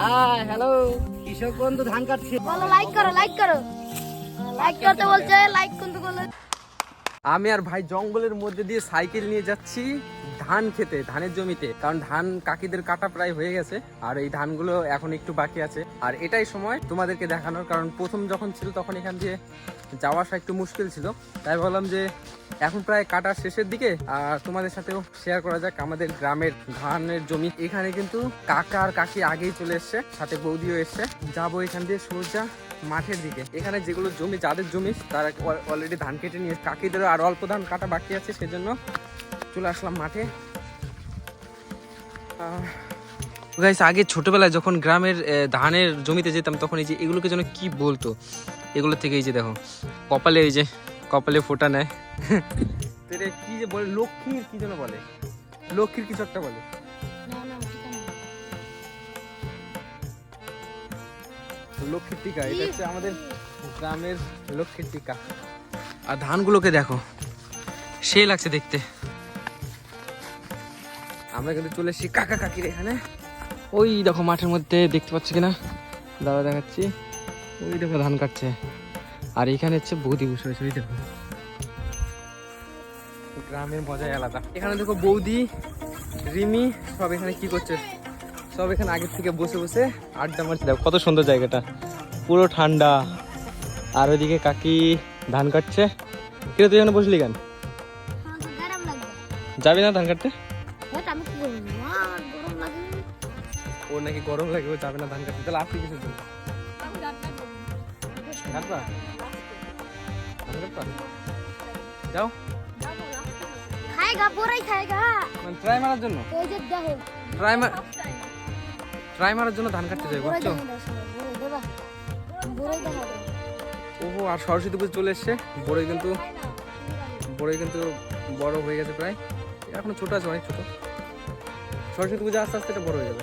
Hi hello কৃষক বন্ধু ধান কাটছে। বলো লাইক করো লাইক করো। লাইক করতে বলছে লাইক কিন্তু করলে আমি আর ভাই জঙ্গলের মধ্যে দিয়ে সাইকেল নিয়ে যাচ্ছি। ধান খেতে, ধানের জমিতে। কারণ ধান কাকিদের কাটা প্রায় হয়ে গেছে, আর এই ধানগুলো এখন একটু বাকি আছে। আর এটাই সময় তোমাদেরকে দেখানোর, কারণ প্রথম যখন ছিল তখন এখান দিয়ে যাওয়া আসা একটু মুশকিল ছিল। তাই বললাম যে এখন প্রায় কাটার শেষের দিকে, আর তোমাদের সাথেও শেয়ার করা যাক আমাদের গ্রামের ধানের জমি। এখানে কিন্তু কাকা আর কাকি আগেই চলে এসছে, সাথে বৌদিও এসছে। যাব এখান দিয়ে সোজা মাঠের দিকে। এখানে যেগুলো জমি, যাদের জমি, তারা অলরেডি ধান কেটে নিয়ে কাকিদেরও আর অল্প ধান কাটা বাকি আছে, সেজন্য চলে আসলাম মাঠে। গাইস আগে ছোটবেলায় যখন গ্রামের ধানের জমিতে যেতাম তখন এই যে এগুলোকে যেন কি বলতো? এগুলো থেকে এই যে দেখো কপালে এই যে কপালে ফোটা নেয়। তো এটা কি যে বলে? লক্ষ্মীর কি যেন বলে? লক্ষ্মীর কিছু একটা বলে। লক্ষ্মীর টিকা এটা হচ্ছে আমাদের গ্রামের লক্ষ্মীর টিকা। আর ধানগুলোকে দেখো সেই লাগছে দেখতে। আমরা কিন্তু চলে এসেছি কাকা কাকির এখানে। ওই দেখো মাঠের মধ্যে দেখতে পাচ্ছি কিনা? দাদা দেখাচ্ছি। ওই দেখো ধান কাটছে। আর এখানে হচ্ছে বৌদি বসে রয়েছে ওই দেখো। গ্রামের মজাই আলাদা। এখানে দেখো বৌদি রিমি সব এখানে কি করছে? সব এখানে আগের থেকে বসে বসে আড্ডা মারছে। দেখো কত সুন্দর জায়গাটা। পুরো ঠান্ডা। আর ওইদিকে কাকি ধান কাটছে। কিরে তুই এখানে বসলি কেন? লাগবে। যাবি না ধান কাটতে? ওর নাকি গরম লাগে ও যাবে না ধান কাটতে। তাহলে আসি কিছু দিন কাটবা? যাও। মানে ট্রাই মারার জন্য? এই যে দেখো ট্রাই মার ট্রাই মারার জন্য ধান কাটতে যাই বুঝছ ওহো, আর সরস্বতী পুজো চলে এসছে। বড়ই কিন্তু বড়ই কিন্তু বড় হয়ে গেছে প্রায়। এখনও ছোট আছে, অনেক ছোট। সরস্বতী পুজো আস্তে আস্তে এটা বড় হয়ে যাবে।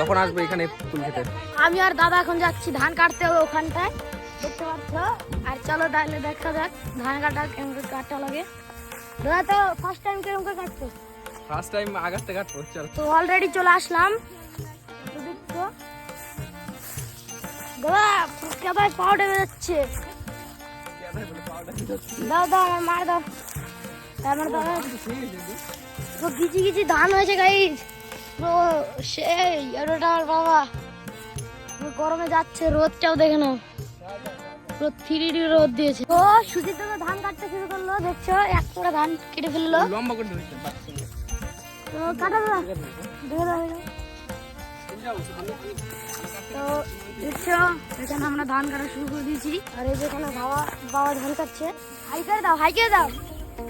তখন আসব এখানে ফুল খেতে। আমি আর দাদা এখন যাচ্ছি ধান কাটতে হবে ওখানটায়। দেখতে পাচ্ছ? আর চলো তাহলে দেখা যাক ধান কাটা কেমন করে কাটা লাগে। দাদা তো ফার্স্ট টাইম কেমন করে কাটতো ফার্স্ট টাইম আগাতে কাটবো চল। তো অলরেডি চলে আসলাম। তো দাদা কেদায় পাউডে যাচ্ছে। দাও আমার মার দাও। আমার দাদা তো কিছু কিছু ধান হয়েছে গাইজ তো সেই আমার বাবা। গরমে যাচ্ছে রোদটাও দেখে নাও। রোদ থ্রি রোদ দিয়েছে। তো সুজিত দাদা ধান কাটতে শুরু করল দেখছ? এক করে ধান কেটে ফেলল। লম্বা করে তো কাটা দাদা। দেখে দাও যাও। তো দেখছ? এখানে আমরা ধান কাটা শুরু করে দিয়েছি। আর এই যেখানে বাবা বাবা ধান কাটছে। হাই করে দাও হাই করে দাও।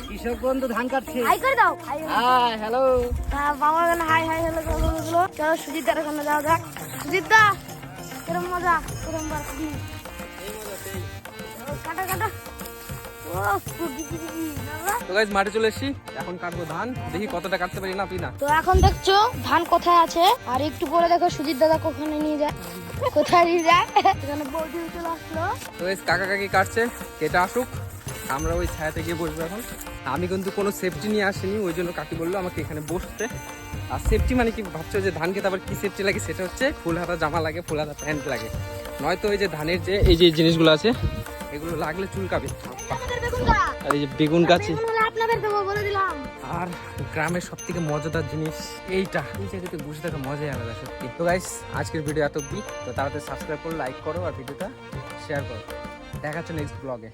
কৃষক বন্ধু ধান কাটছে। হাই করে দাও। হাই। হ্যালো। হ্যাঁ বাবা হাই হাই গেলো চলো সুজিতদার ওখানে যাওয়া যাক। সুজিতদা কিরম মজা কিরম বার কাটা কাটা। তো গাইজ মাঠে চলে এসেছি। এখন কাটবো ধান। দেখি কতটা কাটতে পারি না তুই না। তো এখন দেখছ ধান কোথায় আছে? আর একটু পরে দেখো সুজিত দাদা কোখানে নিয়ে যায়। কোথায় নিয়ে যায়? এখানে বৌদি চলে আসলো। তো গাইজ কাকা কাকি কাটছে। কেটে আসুক। আমরা ওই ছায়াতে গিয়ে বসবো এখন। আমি কিন্তু কোনো সেফটি নিয়ে আসিনি ওই জন্য কাকি বলল আমাকে এখানে বসতে। আর সেফটি মানে কি ভাবছ যে ধান খেতে আবার কি সেফটি লাগে? সেটা হচ্ছে ফুল হাতা জামা লাগে ফুল হাতা প্যান্ট লাগে। নয়তো ওই যে ধানের যে এই যে জিনিসগুলো আছে এগুলো লাগলে চুলকাবে। আর এই যে বেগুন গাছে আর গ্রামের সব থেকে মজাদার জিনিস এইটা। এই জায়গাতে বসে থাকা মজাই আলাদা সত্যি। তো গাইস আজকের ভিডিও এত অব্দি তো তাড়াতাড়ি সাবস্ক্রাইব করো লাইক করো আর ভিডিওটা শেয়ার করো। দেখা হচ্ছে নেক্সট ব্লগে